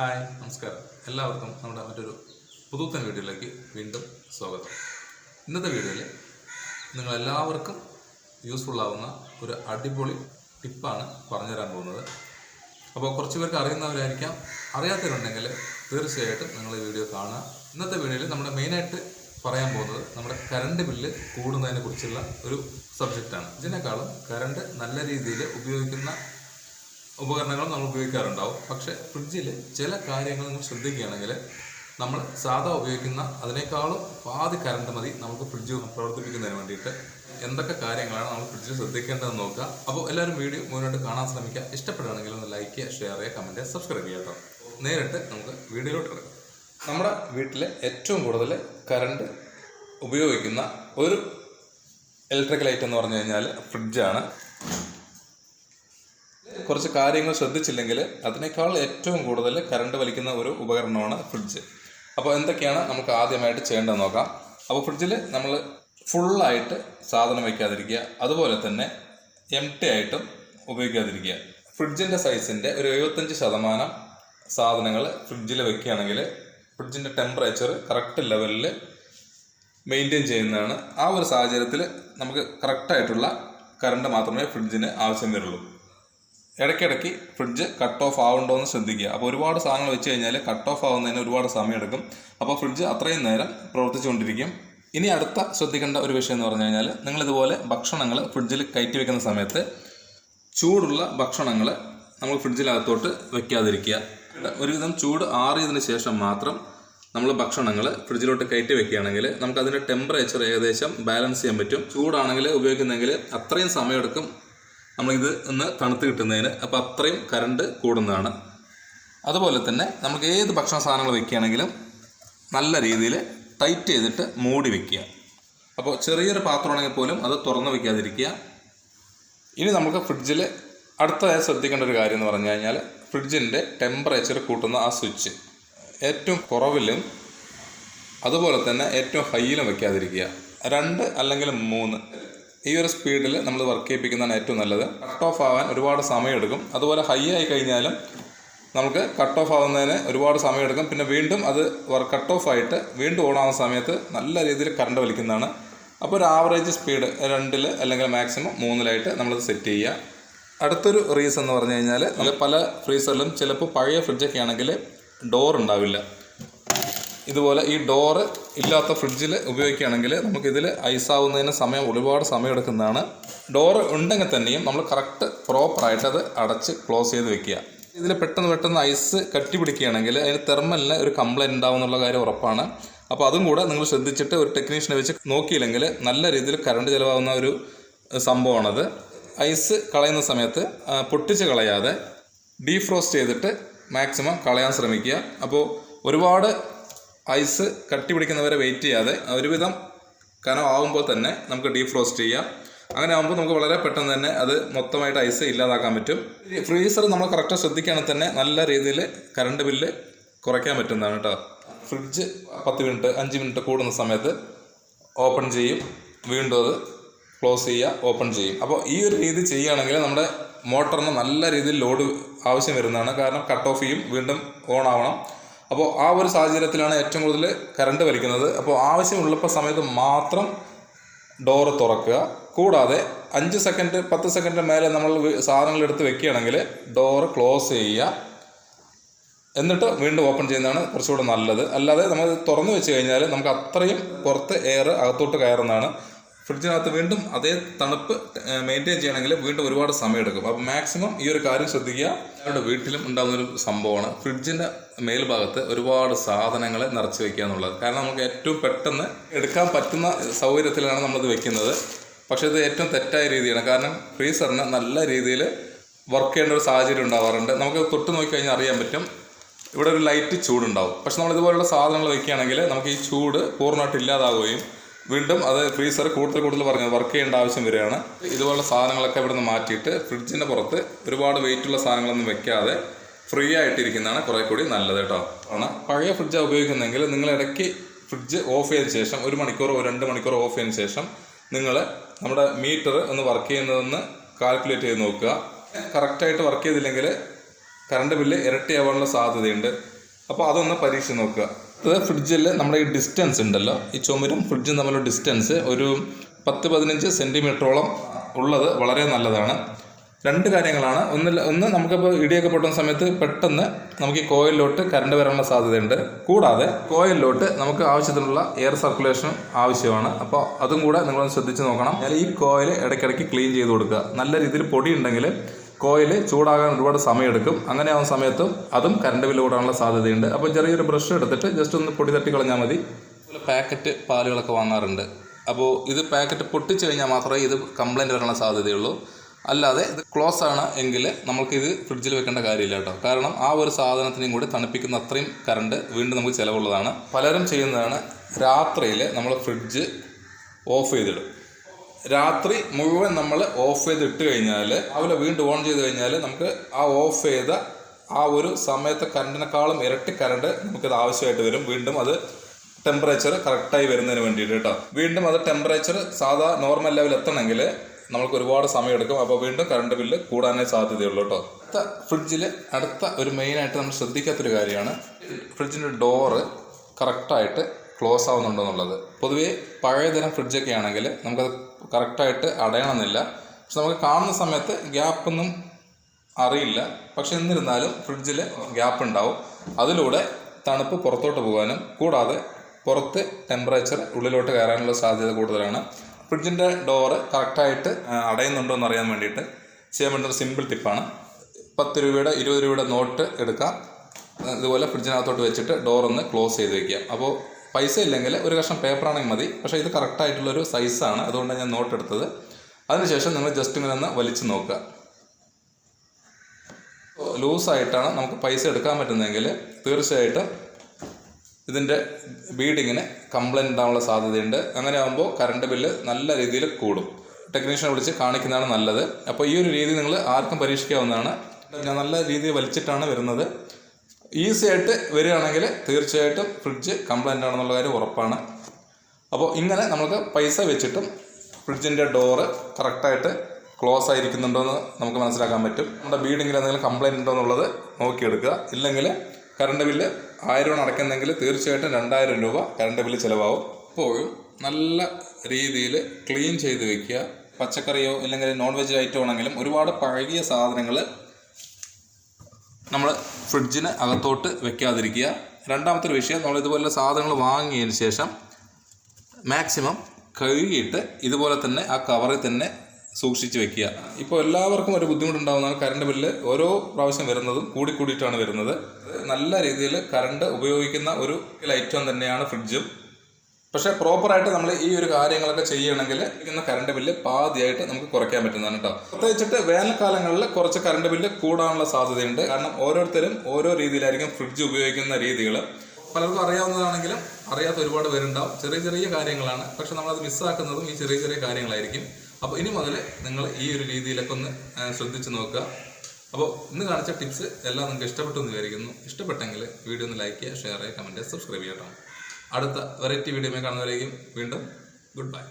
Hi നമസ്കാരം. എല്ലാവർക്കും നമ്മുടെ മറ്റൊരു പുതുത്തൻ വീഡിയോയിലേക്ക് വീണ്ടും സ്വാഗതം. ഇന്നത്തെ വീഡിയോയിൽ നിങ്ങളെല്ലാവർക്കും യൂസ്ഫുൾ ആവുന്ന ഒരു അടിപൊളി ടിപ്പാണ് പറഞ്ഞു തരാൻ പോകുന്നത്. അപ്പോൾ കുറച്ച് പേർക്ക് അറിയുന്നവരായിരിക്കാം. അറിയാത്തവരുണ്ടെങ്കിൽ തീർച്ചയായിട്ടും നിങ്ങൾ ഈ വീഡിയോ കാണുക. ഇന്നത്തെ വീഡിയോയിൽ നമ്മുടെ മെയിനായിട്ട് പറയാൻ പോകുന്നത് നമ്മുടെ കറണ്ട് ബില്ല് കൂടുന്നതിനെ കുറിച്ചുള്ള ഒരു സബ്ജക്റ്റാണ് ഇതിനേക്കാളും കറണ്ട് നല്ല രീതിയിൽ ഉപയോഗിക്കുന്ന ഉപകരണങ്ങൾ നമ്മൾ ഉപയോഗിക്കാറുണ്ടാവും. പക്ഷെ ഫ്രിഡ്ജിൽ ചില കാര്യങ്ങൾ നിങ്ങൾ ശ്രദ്ധിക്കുകയാണെങ്കിൽ നമ്മൾ സാധാ ഉപയോഗിക്കുന്ന അതിനേക്കാളും പാതി കറണ്ട് മതി നമുക്ക് ഫ്രിഡ്ജ് പ്രവർത്തിപ്പിക്കുന്നതിന് വേണ്ടിയിട്ട്. എന്തൊക്കെ കാര്യങ്ങളാണ് നമ്മൾ ഫ്രിഡ്ജിൽ ശ്രദ്ധിക്കേണ്ടതെന്ന് നോക്കുക. അപ്പോൾ എല്ലാവരും വീഡിയോ മുന്നോട്ട് കാണാൻ ശ്രമിക്കുക. ഇഷ്ടപ്പെടുകയാണെങ്കിൽ ഒന്ന് ലൈക്ക് ഷെയർ ചെയ്യുക കമന്റ് സബ്സ്ക്രൈബ് ചെയ്യുക നേരിട്ട് നമുക്ക് വീഡിയോയിലോട്ട് കിടക്കാം നമ്മുടെ വീട്ടിലെ ഏറ്റവും കൂടുതൽ കറണ്ട് ഉപയോഗിക്കുന്ന ഒരു ഇലക്ട്രിക്കൽ ഐറ്റം എന്ന് പറഞ്ഞു കഴിഞ്ഞാൽ ഫ്രിഡ്ജാണ്. കുറച്ച് കാര്യങ്ങൾ ശ്രദ്ധിച്ചില്ലെങ്കിൽ അതിനേക്കാൾ ഏറ്റവും കൂടുതൽ കറണ്ട് വലിക്കുന്ന ഒരു ഉപകരണമാണ് ഫ്രിഡ്ജ് അപ്പോൾ എന്തൊക്കെയാണ് നമുക്ക് ആദ്യമായിട്ട് ചെയ്യേണ്ടതെന്ന് നോക്കാം. അപ്പോൾ ഫ്രിഡ്ജിൽ നമ്മൾ ഫുള്ളായിട്ട് സാധനം വയ്ക്കാതിരിക്കുക. അതുപോലെ തന്നെ എം ടി ആയിട്ടും ഉപയോഗിക്കാതിരിക്കുക. ഫ്രിഡ്ജിന്റെ സൈസിന്റെ ഒരു എഴുപത്തഞ്ച് ശതമാനം സാധനങ്ങൾ ഫ്രിഡ്ജിൽ വെക്കുകയാണെങ്കിൽ ഫ്രിഡ്ജിന്റെ ടെമ്പറേച്ചർ കറക്റ്റ് ലെവലിൽ മെയിന്റെയിൻ ചെയ്യുന്നതാണ് ആ ഒരു സാഹചര്യത്തിൽ നമുക്ക് കറക്റ്റായിട്ടുള്ള കറണ്ട് മാത്രമേ ഫ്രിഡ്ജിന് ആവശ്യം വരുള്ളൂ. ഇടയ്ക്കിടയ്ക്ക് ഫ്രിഡ്ജ് കട്ട് ഓഫ് ആവുണ്ടോ എന്ന് ശ്രദ്ധിക്കുക. അപ്പോൾ ഒരുപാട് സാധനങ്ങൾ വെച്ച് കഴിഞ്ഞാൽ കട്ട് ഓഫ് ആവുന്നതിന് ഒരുപാട് സമയമെടുക്കും. അപ്പോൾ ഫ്രിഡ്ജ് അത്രയും നേരം പ്രവർത്തിച്ചുകൊണ്ടിരിക്കും. ഇനി അടുത്ത ശ്രദ്ധിക്കേണ്ട ഒരു വിഷയം എന്ന് പറഞ്ഞു കഴിഞ്ഞാൽ നിങ്ങളിതുപോലെ ഭക്ഷണങ്ങൾ ഫ്രിഡ്ജിൽ കയറ്റി വെക്കുന്ന സമയത്ത് ചൂടുള്ള ഭക്ഷണങ്ങൾ നമ്മൾ ഫ്രിഡ്ജിനകത്തോട്ട് വെക്കാതിരിക്കുക. ഒരുവിധം ചൂട് ആറിയതിന് ശേഷം മാത്രം നമ്മൾ ഭക്ഷണങ്ങൾ ഫ്രിഡ്ജിലോട്ട് കയറ്റി വെക്കുകയാണെങ്കിൽ നമുക്ക് അതിന്റെ ടെമ്പറേച്ചർ ഏകദേശം ബാലൻസ് ചെയ്യാൻ പറ്റും. ചൂടാണെങ്കിൽ ഉപയോഗിക്കുന്നെങ്കിൽ അത്രയും സമയമെടുക്കും. നമ്മളിത് ഒന്ന് തണുത്ത് കിട്ടുന്നതിന് അപ്പോൾ അത്രയും കറണ്ട് കൂടുന്നതാണ്. അതുപോലെ തന്നെ നമുക്ക് ഏത് ഭക്ഷണ സാധനങ്ങൾ വെക്കുകയാണെങ്കിലും നല്ല രീതിയിൽ ടൈറ്റ് ചെയ്തിട്ട് മൂടി വെക്കുക. അപ്പോൾ ചെറിയൊരു പാത്രമാണെങ്കിൽ പോലും അത് തുറന്ന് വെക്കാതിരിക്കുക. ഇനി നമുക്ക് ഫ്രിഡ്ജിൽ അടുത്തതായി ശ്രദ്ധിക്കേണ്ട ഒരു കാര്യം എന്ന് പറഞ്ഞു കഴിഞ്ഞാൽ ഫ്രിഡ്ജിന്റെ ടെമ്പറേച്ചർ കൂട്ടുന്ന ആ സ്വിച്ച് ഏറ്റവും കുറവിലും അതുപോലെ തന്നെ ഏറ്റവും ഹൈയിലും വയ്ക്കാതിരിക്കുക രണ്ട് അല്ലെങ്കിൽ മൂന്ന്. ഈ ഒരു സ്പീഡിൽ നമ്മൾ വർക്ക് ചെയ്യിപ്പിക്കുന്നതാണ് ഏറ്റവും നല്ലത്. കട്ട് ഓഫ് ആവാൻ ഒരുപാട് സമയമെടുക്കും. അതുപോലെ ഹൈ ആയി കഴിഞ്ഞാലും നമുക്ക് കട്ട് ഓഫ് ആവുന്നതിന് ഒരുപാട് സമയമെടുക്കും. പിന്നെ വീണ്ടും അത് കട്ട് ഓഫ് ആയിട്ട് വീണ്ടും ഓണാവുന്ന സമയത്ത് നല്ല രീതിയിൽ കറണ്ട് വലിക്കുന്നതാണ്. അപ്പോൾ ഒരു ആവറേജ് സ്പീഡ് രണ്ടിൽ അല്ലെങ്കിൽ മാക്സിമം മൂന്നിലായിട്ട് നമ്മളത് സെറ്റ് ചെയ്യുക. അടുത്തൊരു റീസൺ എന്ന് പറഞ്ഞു കഴിഞ്ഞാൽ നമ്മൾ പല ഫ്രീസറിലും ചിലപ്പോൾ പഴയ ഫ്രിഡ്ജൊക്കെ ആണെങ്കിൽ ഡോർ ഉണ്ടാവില്ല. ഇതുപോലെ ഈ ഡോറ് ഇല്ലാത്ത ഫ്രിഡ്ജിൽ ഉപയോഗിക്കുകയാണെങ്കിൽ നമുക്കിതിൽ ഐസാവുന്നതിന് സമയം ഒരുപാട് സമയം എടുക്കുന്നതാണ്. ഡോറ് ഉണ്ടെങ്കിൽ തന്നെയും നമ്മൾ കറക്റ്റ് പ്രോപ്പറായിട്ട് അത് അടച്ച് ക്ലോസ് ചെയ്ത് വെക്കുക. ഇതിൽ പെട്ടെന്ന് പെട്ടെന്ന് ഐസ് കട്ടി പിടിക്കുകയാണെങ്കിൽ അതിന് തെർമലിന് ഒരു കംപ്ലൈന്റ് ഉണ്ടാവും എന്നുള്ള കാര്യം ഉറപ്പാണ്. അപ്പോൾ അതും കൂടെ നിങ്ങൾ ശ്രദ്ധിച്ചിട്ട് ഒരു ടെക്നീഷ്യനെ വെച്ച് നോക്കിയില്ലെങ്കിൽ നല്ല രീതിയിൽ കറണ്ട് ചിലവാകുന്ന ഒരു സംഭവമാണത്. ഐസ് കളയുന്ന സമയത്ത് പൊട്ടിച്ച് കളയാതെ ഡീഫ്രോസ്റ്റ് ചെയ്തിട്ട് മാക്സിമം കളയാൻ ശ്രമിക്കുക. അപ്പോൾ ഒരുപാട് ഐസ് കട്ടി പിടിക്കുന്നവരെ വെയിറ്റ് ചെയ്യാതെ ഒരുവിധം കനം ആവുമ്പോൾ തന്നെ നമുക്ക് ഡീഫ്രോസ്റ്റ് ചെയ്യാം. അങ്ങനെ ആകുമ്പോൾ നമുക്ക് വളരെ പെട്ടെന്ന് തന്നെ അത് മൊത്തമായിട്ട് ഐസ് ഇല്ലാതാക്കാൻ പറ്റും. ഫ്രീസർ നമ്മൾ കറക്റ്റ് ശ്രദ്ധിക്കുകയാണെങ്കിൽ തന്നെ നല്ല രീതിയിൽ കറണ്ട് ബില്ല് കുറയ്ക്കാൻ പറ്റുന്നതാണ് കേട്ടോ. ഫ്രിഡ്ജ് പത്ത് മിനിറ്റ് അഞ്ച് മിനിറ്റ് കൂടുന്ന സമയത്ത് ഓപ്പൺ ചെയ്യും. വീണ്ടും അത് ക്ലോസ് ചെയ്യുക ഓപ്പൺ ചെയ്യും. അപ്പോൾ ഈ ഒരു രീതി ചെയ്യുകയാണെങ്കിൽ നമ്മുടെ മോട്ടറിന് നല്ല രീതിയിൽ ലോഡ് ആവശ്യം വരുന്നതാണ്. കാരണം കട്ട് ഓഫ് ചെയ്യും വീണ്ടും ഓൺ ആവണം. അപ്പോൾ ആ ഒരു സാഹചര്യത്തിലാണ് ഏറ്റവും കൂടുതൽ കറണ്ട് വലിക്കുന്നത്. അപ്പോൾ ആവശ്യമുള്ളപ്പോൾ സമയത്ത് മാത്രം ഡോറ് തുറക്കുക. കൂടാതെ അഞ്ച് സെക്കൻഡ് പത്ത് സെക്കൻഡ് മേലെ നമ്മൾ സാധനങ്ങൾ എടുത്ത് വെക്കുകയാണെങ്കിൽ ഡോറ് ക്ലോസ് ചെയ്യുക. എന്നിട്ട് വീണ്ടും ഓപ്പൺ ചെയ്യുന്നതാണ് കുറച്ചുകൂടെ നല്ലത്. അല്ലാതെ നമ്മൾ തുറന്നു വെച്ച് കഴിഞ്ഞാൽ നമുക്ക് അത്രയും പുറത്ത് എയർ അകത്തോട്ട് കയറുന്നതാണ്. ഫ്രിഡ്ജിനകത്ത് വീണ്ടും അതേ തണുപ്പ് മെയിന്റെയിൻ ചെയ്യണമെങ്കിൽ വീണ്ടും ഒരുപാട് സമയം എടുക്കും അപ്പോൾ മാക്സിമം ഈ ഒരു കാര്യം ശ്രദ്ധിക്കുക. ഞങ്ങളുടെ വീട്ടിലും ഉണ്ടാകുന്ന ഒരു സംഭവമാണ് ഫ്രിഡ്ജിന്റെ മേൽഭാഗത്ത് ഒരുപാട് സാധനങ്ങൾ നിറച്ച് വെക്കുക എന്നുള്ളത്. കാരണം നമുക്ക് ഏറ്റവും പെട്ടെന്ന് എടുക്കാൻ പറ്റുന്ന സൗകര്യത്തിലാണ് നമ്മളത് വെക്കുന്നത്. പക്ഷേ ഇത് ഏറ്റവും തെറ്റായ രീതിയാണ്. കാരണം ഫ്രീസറിന് നല്ല രീതിയിൽ വർക്ക് ചെയ്യേണ്ട ഒരു സാഹചര്യം ഉണ്ടാവാറുണ്ട്. നമുക്ക് തൊട്ട് നോക്കിക്കഴിഞ്ഞാൽ അറിയാൻ പറ്റും. ഇവിടെ ഒരു ലൈറ്റ് ചൂടുണ്ടാവും. പക്ഷെ നമ്മൾ ഇതുപോലുള്ള സാധനങ്ങൾ വെക്കുകയാണെങ്കിൽ നമുക്ക് ഈ ചൂട് പൂർണമായിട്ട് ഇല്ലാതാവുകയും വീണ്ടും അത് ഫ്രീസർ കൂടുതൽ കൂടുതൽ പറഞ്ഞത് വർക്ക് ചെയ്യേണ്ട ആവശ്യം വരികയാണ്. ഇതുപോലുള്ള സാധനങ്ങളൊക്കെ ഇവിടെ നിന്ന് മാറ്റിയിട്ട് ഫ്രിഡ്ജിന്റെ പുറത്ത് ഒരുപാട് വെയിറ്റുള്ള സാധനങ്ങളൊന്നും വെക്കാതെ ഫ്രീ ആയിട്ടിരിക്കുന്നതാണ് കുറേ കൂടി നല്ലത് കേട്ടോ. ആണ്. പഴയ ഫ്രിഡ്ജാണ് ഉപയോഗിക്കുന്നതെങ്കിൽ നിങ്ങൾ ഇടയ്ക്ക് ഫ്രിഡ്ജ് ഓഫ് ചെയ്തതിന് ശേഷം ഒരു മണിക്കൂറോ രണ്ട് മണിക്കൂറോ ഓഫ് ചെയ്തതിന് ശേഷം നിങ്ങൾ നമ്മുടെ മീറ്റർ ഒന്ന് വർക്ക് ചെയ്യുന്നതെന്ന് കാൽക്കുലേറ്റ് ചെയ്ത് നോക്കുക. കറക്റ്റായിട്ട് വർക്ക് ചെയ്തില്ലെങ്കിൽ കറണ്ട് ബില്ല് ഇരട്ടിയാവാനുള്ള സാധ്യതയുണ്ട്. അപ്പോൾ അതൊന്ന് പരീക്ഷിച്ച് നോക്കുക. ഫ്രിഡ്ജിൽ നമ്മുടെ ഈ ഡിസ്റ്റൻസ് ഉണ്ടല്ലോ. ഈ ചുമരും ഫ്രിഡ്ജും തമ്മിലുള്ള ഡിസ്റ്റൻസ് ഒരു പത്ത് പതിനഞ്ച് സെന്റിമീറ്ററോളം ഉള്ളത് വളരെ നല്ലതാണ്. രണ്ട് കാര്യങ്ങളാണ്. ഒന്ന് ഒന്ന് നമുക്കിപ്പോൾ ഇടിയൊക്കെ പൊട്ടുന്ന സമയത്ത് പെട്ടെന്ന് നമുക്ക് ഈ കോയിലിലോട്ട് കറണ്ട് വരാനുള്ള സാധ്യതയുണ്ട്. കൂടാതെ കോയിലിലോട്ട് നമുക്ക് ആവശ്യത്തിനുള്ള എയർ സർക്കുലേഷൻ ആവശ്യമാണ്. അപ്പോൾ അതും കൂടെ നിങ്ങളൊന്ന് ശ്രദ്ധിച്ച് നോക്കണം. ഞാൻ ഈ കോയിൽ ഇടയ്ക്കിടയ്ക്ക് ക്ലീൻ ചെയ്ത് കൊടുക്കുക. നല്ല രീതിയിൽ പൊടി ഉണ്ടെങ്കിൽ കോയിൽ ചൂടാകാൻ ഒരുപാട് സമയമെടുക്കും. അങ്ങനെ ആവുന്ന സമയത്തും അതും കറണ്ട് ബില്ല് കൂടാനുള്ള സാധ്യതയുണ്ട്. അപ്പോൾ ചെറിയൊരു ബ്രഷ് എടുത്തിട്ട് ജസ്റ്റ് ഒന്ന് പൊടി തട്ടി കളഞ്ഞാൽ മതി. അതുപോലെ പാക്കറ്റ് പാലുകളൊക്കെ വാങ്ങാറുണ്ട്. അപ്പോൾ ഇത് പാക്കറ്റ് പൊട്ടിച്ച് കഴിഞ്ഞാൽ മാത്രമേ ഇത് കംപ്ലൈന്റ് വരാനുള്ള സാധ്യതയുള്ളൂ. അല്ലാതെ ഇത് ക്ലോസ് ആണ് എങ്കിൽ നമുക്കിത് ഫ്രിഡ്ജിൽ വെക്കേണ്ട കാര്യമില്ല കേട്ടോ. കാരണം ആ ഒരു സാധനത്തിനെയും കൂടി തണുപ്പിക്കുന്ന അത്രയും കറണ്ട് വീണ്ടും നമുക്ക് ചിലവുള്ളതാണ്. പലരും ചെയ്യുന്നതാണ് രാത്രിയിൽ നമ്മൾ ഫ്രിഡ്ജ് ഓഫ് ചെയ്തിടും. രാത്രി മുഴുവൻ നമ്മൾ ഓഫ് ചെയ്ത് ഇട്ട് കഴിഞ്ഞാൽ രാവിലെ വീണ്ടും ഓൺ ചെയ്ത് കഴിഞ്ഞാൽ നമുക്ക് ആ ഓഫ് ചെയ്ത ആ ഒരു സമയത്തെ കറണ്ടിനെക്കാളും ഇരട്ടി കറണ്ട് നമുക്കത് ആവശ്യമായിട്ട് വരും. വീണ്ടും അത് ടെമ്പറേച്ചർ കറക്റ്റായി വരുന്നതിന് വേണ്ടിയിട്ട് കേട്ടോ. വീണ്ടും അത് ടെമ്പറേച്ചർ സാധാ നോർമൽ ലെവൽ എത്തണമെങ്കിൽ നമുക്ക് ഒരുപാട് സമയം എടുക്കും അപ്പോൾ വീണ്ടും കറണ്ട് ബില്ല് കൂടാനേ സാധ്യതയുള്ളൂ കേട്ടോ. അടുത്ത ഫ്രിഡ്ജിൽ അടുത്ത ഒരു മെയിനായിട്ട് നമ്മൾ ശ്രദ്ധിക്കാത്തൊരു കാര്യമാണ്. ഫ്രിഡ്ജിന്റെ ഡോറ് കറക്റ്റായിട്ട് ക്ലോസ് ആവുന്നുണ്ടോ എന്നുള്ളത് പൊതുവേ പഴയതരം ഫ്രിഡ്ജൊക്കെ ആണെങ്കിൽ നമുക്കത് കറക്റ്റായിട്ട് അടയണമെന്നില്ല. പക്ഷെ നമുക്ക് കാണുന്ന സമയത്ത് ഗ്യാപ്പൊന്നും അറിയില്ല. പക്ഷെ എന്നിരുന്നാലും ഫ്രിഡ്ജിൽ ഗ്യാപ്പ് ഉണ്ടാവും അതിലൂടെ തണുപ്പ് പുറത്തോട്ട് പോകാനും കൂടാതെ പുറത്ത് ടെമ്പറേച്ചർ ഉള്ളിലോട്ട് കയറാനുള്ള സാധ്യത കൂടുതലാണ്. ഫ്രിഡ്ജിന്റെ ഡോറ് കറക്റ്റായിട്ട് അടയുന്നുണ്ടോ എന്ന് അറിയാൻ വേണ്ടിയിട്ട് ചെയ്യാൻ ഒരു സിമ്പിൾ ടിപ്പാണ്. പത്ത് രൂപയുടെ ഇരുപത് രൂപയുടെ നോട്ട് എടുക്കാം. ഇതുപോലെ ഫ്രിഡ്ജിനകത്തോട്ട് വെച്ചിട്ട് ഡോറൊന്ന് ക്ലോസ് ചെയ്ത് വെക്കുക. അപ്പോൾ പൈസ ഇല്ലെങ്കിൽ ഒരു കഷ്ണം പേപ്പറാണെങ്കിൽ മതി. പക്ഷേ ഇത് കറക്റ്റായിട്ടുള്ളൊരു സൈസാണ് അതുകൊണ്ടാണ് ഞാൻ നോട്ട് എടുത്തത്. അതിനുശേഷം നിങ്ങൾ ജസ്റ്റ് ഇങ്ങനെ ഒന്ന് വലിച്ചു നോക്കുക. ലൂസായിട്ടാണ് നമുക്ക് പൈസ എടുക്കാൻ പറ്റുന്നതെങ്കിൽ തീർച്ചയായിട്ടും ഇതിന്റെ ബീഡിങ്ങിന് കംപ്ലൈന്റ് ഉണ്ടാവാനുള്ള സാധ്യതയുണ്ട്. അങ്ങനെ ആകുമ്പോൾ കറണ്ട് ബില്ല് നല്ല രീതിയിൽ കൂടും. ടെക്നീഷ്യനെ വിളിച്ച് കാണിക്കുന്നതാണ് നല്ലത്. അപ്പോൾ ഈ ഒരു രീതി നിങ്ങൾ ആർക്കും പരീക്ഷിക്കാവുന്നതാണ്. ഞാൻ നല്ല രീതിയിൽ വലിച്ചിട്ടാണ് വരുന്നത്. ഈസി ആയിട്ട് വരികയാണെങ്കിൽ തീർച്ചയായിട്ടും ഫ്രിഡ്ജ് കംപ്ലൈന്റ് ആണെന്നുള്ള കാര്യം ഉറപ്പാണ്. അപ്പോൾ ഇങ്ങനെ നമുക്ക് പൈസ വെച്ചിട്ടും ഫ്രിഡ്ജിന്റെ ഡോറ് കറക്റ്റായിട്ട് ക്ലോസ് ആയിരിക്കുന്നുണ്ടോ എന്ന് നമുക്ക് മനസ്സിലാക്കാൻ പറ്റും. നമ്മുടെ ബീഡിങ്ങിൽ എന്തെങ്കിലും കംപ്ലൈന്റ് ഉണ്ടോ എന്നുള്ളത് നോക്കിയെടുക്കുക. ഇല്ലെങ്കിൽ കറണ്ട് ബില്ല് ആയിരം അടയ്ക്കുന്നെങ്കിൽ തീർച്ചയായിട്ടും രണ്ടായിരം രൂപ കറണ്ട് ബില്ല് ചിലവാകും. എപ്പോഴും നല്ല രീതിയിൽ ക്ലീൻ ചെയ്ത് വെക്കുക. പച്ചക്കറിയോ അല്ലെങ്കിൽ നോൺ വെജ് ഐറ്റം ആണെങ്കിലും ഒരുപാട് പഴകിയ സാധനങ്ങൾ നമ്മൾ ഫ്രിഡ്ജിന് അകത്തോട്ട് വെക്കാതിരിക്കുക. രണ്ടാമത്തെ വിഷയം നമ്മൾ ഇതുപോലുള്ള സാധനങ്ങൾ വാങ്ങിയതിന് ശേഷം മാക്സിമം കഴുകിയിട്ട് ഇതുപോലെ തന്നെ ആ കവറിൽ തന്നെ സൂക്ഷിച്ച് വെക്കുക. ഇപ്പോൾ എല്ലാവർക്കും ഒരു ബുദ്ധിമുട്ടുണ്ടാകുന്നതാണ് കറണ്ട് ബില്ല് ഓരോ പ്രാവശ്യം വരുന്നതും കൂടി കൂടിയിട്ടാണ് വരുന്നത്. നല്ല രീതിയിൽ കറണ്ട് ഉപയോഗിക്കുന്ന ഒരു ഐറ്റം തന്നെയാണ് ഫ്രിഡ്ജും. പക്ഷേ പ്രോപ്പറായിട്ട് നമ്മൾ ഈ ഒരു കാര്യങ്ങളൊക്കെ ചെയ്യണമെങ്കിൽ ഇരിക്കുന്ന കറണ്ട് ബില്ല് പാതിയായിട്ട് നമുക്ക് കുറയ്ക്കാൻ പറ്റുന്നതാണ് കേട്ടോ പ്രത്യേകിച്ചിട്ട് വേനൽക്കാലങ്ങളിൽ കുറച്ച് കറണ്ട് ബില്ല് കൂടാനുള്ള സാധ്യതയുണ്ട്. കാരണം ഓരോരുത്തരും ഓരോ രീതിയിലായിരിക്കും ഫ്രിഡ്ജ് ഉപയോഗിക്കുന്ന രീതികൾ. പലർക്കും അറിയാവുന്നതാണെങ്കിലും അറിയാത്ത ഒരുപാട് പേരുണ്ടാവും. ചെറിയ ചെറിയ കാര്യങ്ങളാണ്. പക്ഷെ നമ്മളത് മിസ്സാക്കുന്നതും ഈ ചെറിയ ചെറിയ കാര്യങ്ങളായിരിക്കും. അപ്പോൾ ഇനി മുതൽ നിങ്ങൾ ഈ ഒരു രീതിയിലൊക്കെ ഒന്ന് ശ്രദ്ധിച്ചു നോക്കുക. അപ്പോൾ ഇന്ന് കാണിച്ച ടിപ്സ് എല്ലാം നിങ്ങൾക്ക് ഇഷ്ടപ്പെട്ടു എന്ന് വിചാരിക്കുന്നു. ഇഷ്ടപ്പെട്ടെങ്കിൽ വീഡിയോ ഒന്ന് ലൈക്ക് ചെയ്യുക ഷെയർ ചെയ്യുക കമന്റ് സബ്സ്ക്രൈബ് ചെയ്യട്ടോ അടുത്ത വെറൈറ്റി വീഡിയോ കാണുന്നവരേക്കും വീണ്ടും ഗുഡ് ബൈ.